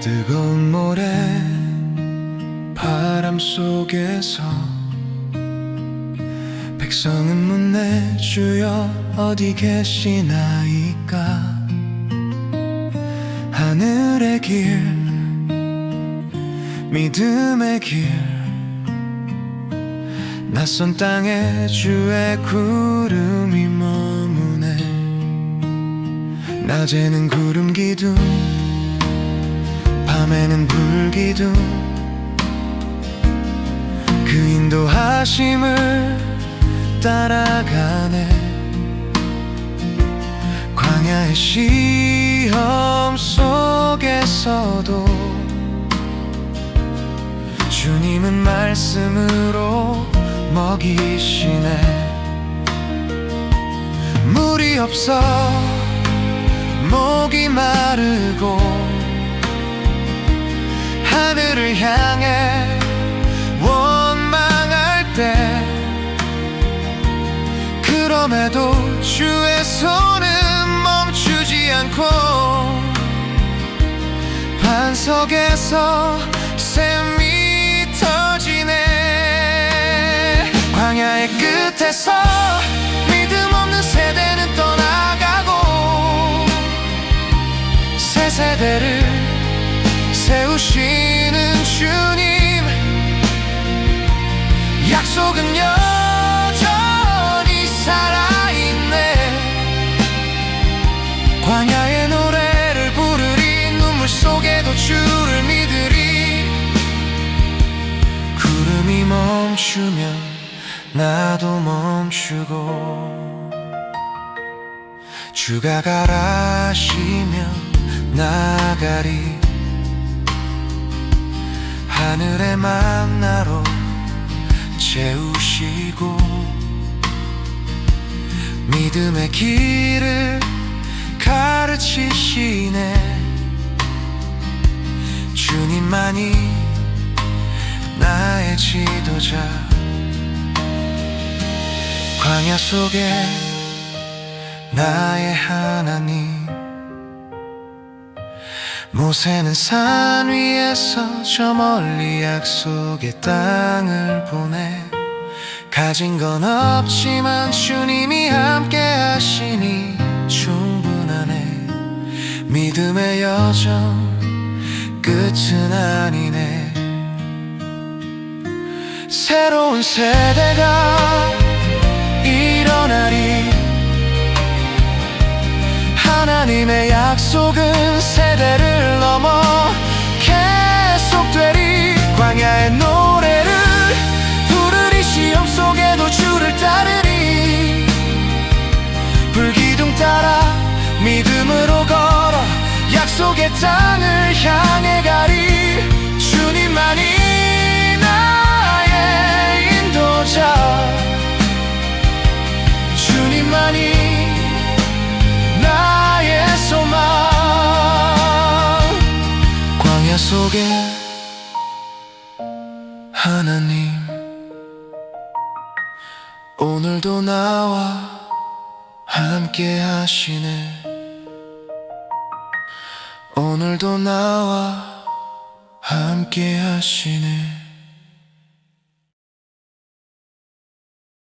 뜨거운 모래 바람 속에서 백성은 묻네 주여 어디 계시나이까? 하늘의 길 믿음의 길. 낯선 땅에 주의 구름이 머무네. 낮에는 구름 기둥 밤에는 불기둥. 그 인도하심을 따라가네. 광야의 시험 속에서도 주님은 말씀으로 먹이시네. 물이 없어 반석에서 샘이 터지네. 광야의 끝에서 믿음 없는 세대는 떠나가고 새 세대를 세우시는 주님. 약속은 여 멈추면 나도 멈추고 주가 가라시면 나가리 하늘의 만나로 채우시고 믿음의 길을 가르치시네. 주님만이 지도자. 광야 속에 나의 하나님. 모세는 산 위에서 저 멀리 약속의 땅을 보내 가진 건 없지만 주님이 함께 하시니 충분하네. 믿음의 여정 끝은 아니네 새로운 세대가 일어나리. 하나님의 약속은 세대를 넘어 계속되리. 광야의 노래를 부르리. 시험 속에도 주를 따르리. 불기둥 따라 믿음으로 걸어 약속의 땅을 향해 가리. 주님만이 인도자 주님만이 나의 소망. 광야 속에 하나님 오늘도 나와 함께 하시네. 오늘도 나와 함께 하시네